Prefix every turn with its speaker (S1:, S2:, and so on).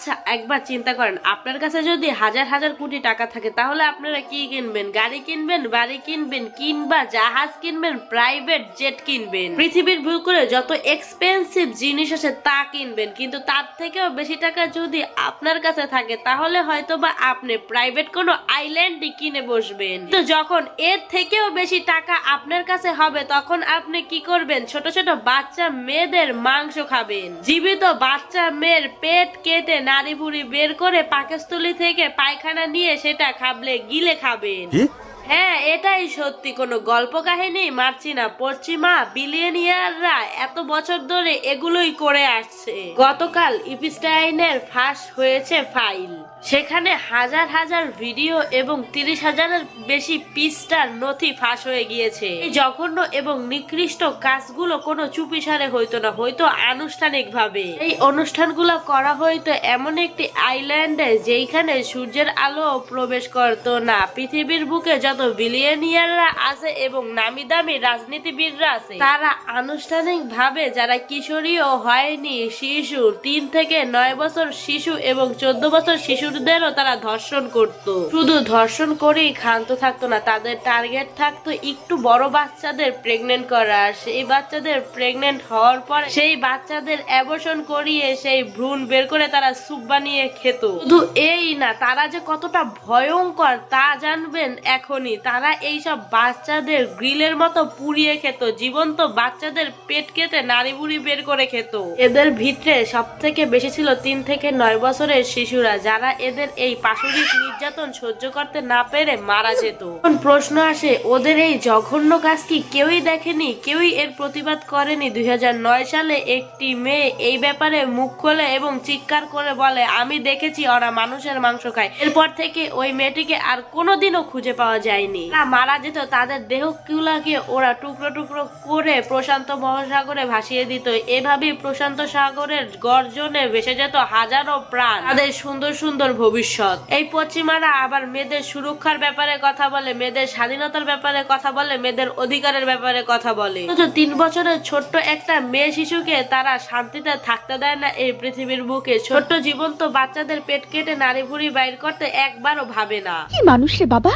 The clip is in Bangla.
S1: আচ্ছা একবার চিন্তা করেন। আপনার কাছে যদি হাজার হাজার কোটি টাকা থাকে, তাহলে আপনারা কি কিনবেন? গাড়ি কিনবেন, বাড়ি কিনবেন, কিংবা জাহাজ কিনবেন প্রাইভেট জেট কিনবেন? পৃথিবীর ভুল করে যত এক্সপেন্সিভ জিনিস আছে, তা কিনবেন। কিন্তু তার থেকেও বেশি টাকা যদি আপনার কাছে থাকে, তাহলে হয়তো বা আপনি প্রাইভেট কোনো আইল্যান্ডই কিনে বসবেন। তো যখন এর থেকেও বেশি টাকা আপনার কাছে হবে, তখন আপনি কি করবেন? ছোট ছোট বাচ্চা, মেয়েদের মাংস খাবেন। জীবিত বাচ্চা, মেয়ের পেট কেটে নাড়ি বুড়ি বের করে পাকস্থলী থেকে পায়খানা নিয়ে সেটা খাবলে গিলে খাবেন। হ্যাঁ এটাই সত্যি। কোনো গল্প কাহিনী মারছি না, পশ্চিমা, বিলিয়নিয়াররা এত বছর ধরে এগুলোই করে আসছে। গতকাল ইপিস্টাইনের ফাঁস হয়েছে ফাইল। সেখানে হাজার হাজার ভিডিও এবং তিরিশ হাজারের বেশি পিসটার নথি ফাঁস হয়ে গিয়েছে। এই জঘন্য এবং নিকৃষ্ট কাজগুলো কোনো চুপিসারে হইতো না হয়তো আনুষ্ঠানিক ভাবে এই অনুষ্ঠানগুলো করা হয়তো এমন একটি আইল্যান্ডে যেইখানে সূর্যের আলো প্রবেশ করত না, পৃথিবীর বুকে যত বিলিয়নিয়াররা আছে এবং নামি দামি রাজনীতিবিদরা আছে, তারা আনুষ্ঠানিক ভাবে যারা কিশোরীও হয়নি শিশু তিন থেকে নয় বছর শিশু এবং চোদ্দ বছর শিশুদেরও তারা ধর্ষণ করত। শুধু ধর্ষণ করেই ক্ষান্ত থাকতো না, তাদের টার্গেট থাকতো একটু বড় বাচ্চাদের প্রেগনেন্ট করা সেই বাচ্চাদের প্রেগনেন্ট হওয়ার পর সেই বাচ্চাদের অ্যাবর্শন করিয়ে সেই ভ্রূণ বের করে তারা স্যুপ বানিয়ে খেত। শুধু এই না, তারা যে কতটা ভয়ঙ্কর তা জানবেন এখনই তারা এইসব বাচ্চাদের গ্রিলের মতো পুড়িয়ে খেত, জীবন্ত বাচ্চাদের পেট কেটে নাড়ি বুড়ি বের করে খেত। এদের ভিতরে সব থেকে বেশি ছিল তিন থেকে নয় বছরের শিশুরা, যারা এদের এই পাশবিক নির্যাতন সহ্য করতে না পেরে মারা যেত। এখন প্রশ্ন আসে, ওদের এই জঘন্য কাজ কি কেউই দেখেনি? কেউই এর প্রতিবাদ করেনি? দুই হাজার নয় সালে একটি মেয়ে এই ব্যাপারে মুখ খোলে এবং চিৎকার করে বলে, আমি দেখেছি ওরা মানুষের মাংস খায়। এরপর থেকে ওই মেয়েটিকে আর কোনোদিনও খুঁজে পাওয়া যায়নি। তারা মারা যেত, তাদের দেহগুলাকে ওরা টুকরো টুকরো করে প্রশান্ত মহাসাগরে ভাসিয়ে দিত। এভাবেই প্রশান্ত সাগরের গর্জনে ভেসে যেত হাজারো প্রাণ। তাদের সুন্দর সুন্দর ভবিষ্যৎ। এই পশ্চিমারা আবার মেয়েদের সুরক্ষার ব্যাপারে কথা বলে, মেয়েদের স্বাধীনতার ব্যাপারে কথা বলে, মেয়েদের অধিকারের ব্যাপারে কথা বলে। তিন বছরের ছোট্ট একটা মেয়ে শিশুকে তারা শান্তিতে থাকতে দেয় না এই পৃথিবীর বুকে। ছোট্ট জীবন্ত বাচ্চাদের পেট কেটে নারী ভুড়ি বাইর করতে একবারও ভাবে না।
S2: কি মানুষ রে বাবা?